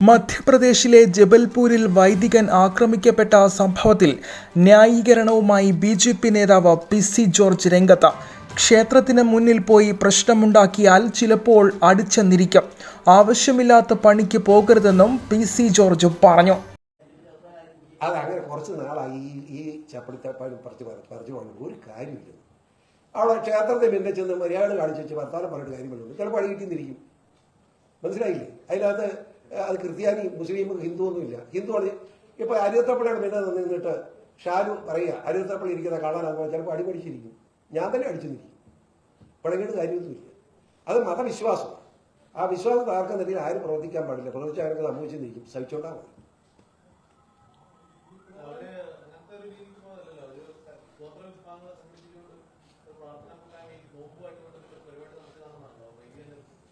മധ്യപ്രദേശിലെ ജബൽപൂരിൽ വൈദികൻ ആക്രമിക്കപ്പെട്ട സംഭവത്തിൽ ന്യായീകരണവുമായി ബി ജെ പി നേതാവ് പി സി ജോർജ് രംഗത്ത്. ക്ഷേത്രത്തിന് മുന്നിൽ പോയി പ്രശ്നമുണ്ടാക്കിയാൽ ചിലപ്പോൾ അടിച്ചെന്നിരിക്കും. ആവശ്യമില്ലാത്ത പണിക്ക് പോകരുതെന്നും പി സി ജോർജ് പറഞ്ഞു. അത് അങ്ങനെ കുറച്ച് നാളായി ഈ ചപ്പടിത്തപ്പാടും പറിച്ച് പറിച്ചു പോകണം ഒരു കാര്യമില്ല. അവിടെ ക്ഷേത്രത്തിൽ പിന്നെ ചെന്ന് മര്യാദ കാണിച്ച് വെച്ച് വർത്താനം പറഞ്ഞിട്ട് കാര്യങ്ങളുണ്ട് ചിലപ്പോൾ അടി കിട്ടിന്നിരിക്കും മനസ്സിലായില്ലേ? അതിനകത്ത് അത് ക്രിസ്ത്യാനി മുസ്ലിം ഹിന്ദു ഒന്നും ഇല്ല ഹിന്ദു ആണ് ഇപ്പൊ അരുത്തപ്പള്ളിയുടെ പിന്നെ നിന്നിട്ട് ഷാരു പറയുക അരുത്തപ്പള്ളി ഇരിക്കുന്ന കാണാനാകുമ്പോൾ ചിലപ്പോൾ അടിപൊളിച്ചിരിക്കും ഞാൻ തന്നെ അടിച്ചു നിൽക്കും. പിണങ്ങിയിട്ട് കാര്യമൊന്നുമില്ല. അത് മതവിശ്വാസം. ആ വിശ്വാസം ആർക്കും നിലയിൽ ആരും പ്രവർത്തിക്കാൻ പാടില്ല. പ്രവർത്തിച്ചാൽ അവർക്ക് സംഭവിച്ചു നിൽക്കും. സഹിച്ചോണ്ടാ മതി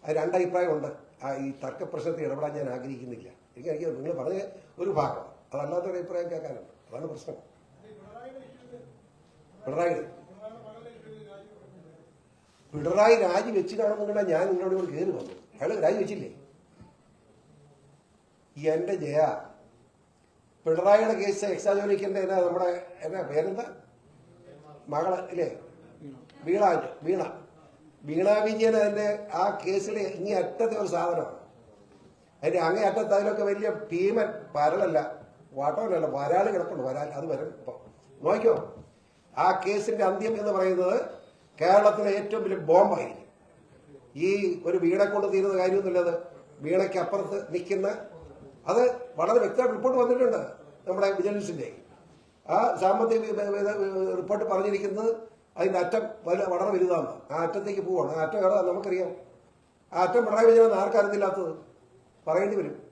രണ്ടഭിപ്രായമുണ്ട് ഈ തർക്ക പ്രശ്നത്തിൽ ഇടപെടാൻ ഞാൻ ആഗ്രഹിക്കുന്നില്ല. എനിക്ക് എനിക്ക് നിങ്ങൾ പറഞ്ഞ ഒരു ഭാഗം. അതല്ലാത്തൊരു അഭിപ്രായം കേൾക്കാനുണ്ട്. അതാണ് പ്രശ്നം. പിണറായി പിണറായി രാജി വെച്ച് കാണുന്നുണ്ടെങ്കിൽ ഞാൻ നിങ്ങളോട് കൂടെ കയറി വന്നു. അയാൾ രാജി വെച്ചില്ലേ? എന്റെ ജയ പിണറായിയുടെ കേസ് എക്സാജോലിക്കന്റെ എന്നാ നമ്മുടെ എന്നാ പേരെന്താ? മകൾ ഇല്ലേ? വീണ വീണ. വീണ വിജയൻ അതിന്റെ ആ കേസിൽ ഇനി അറ്റത്തെ ഒരു സാധനമാണ് അതിന്റെ അങ്ങേ അറ്റത്ത് അതിലൊക്കെ വലിയ ഭീമൻ പരലല്ല വാട്ടവനല്ല വരാൽ കിടപ്പുണ്ട്. വരാൽ അത് വരും ഇപ്പൊ നോക്കിയോ? ആ കേസിന്റെ അന്ത്യം എന്ന് പറയുന്നത് കേരളത്തിലെ ഏറ്റവും വലിയ ബോംബായിരിക്കും. ഈ ഒരു വീണെ കൊണ്ട് തീരുന്ന കാര്യമൊന്നുമില്ലത് വീണയ്ക്ക് അപ്പുറത്ത് നിൽക്കുന്ന അത് വളരെ വ്യക്തമായിട്ട് റിപ്പോർട്ട് വന്നിട്ടുണ്ട് നമ്മുടെ വിജിലൻസിന്റെ. ആ സാമ്പത്തിക റിപ്പോർട്ട് പറഞ്ഞിരിക്കുന്നത് അതിന്റെ അറ്റം വല വളരെ വലുതാണ്. ആ അറ്റത്തേക്ക് പോവാണ്. ആ അറ്റം ഏതാ നമുക്കറിയാം. ആ അറ്റം പിണറായി വിജയനാണ് ആർക്കറിഞ്ഞില്ലാത്തത് പറയേണ്ടി വരും.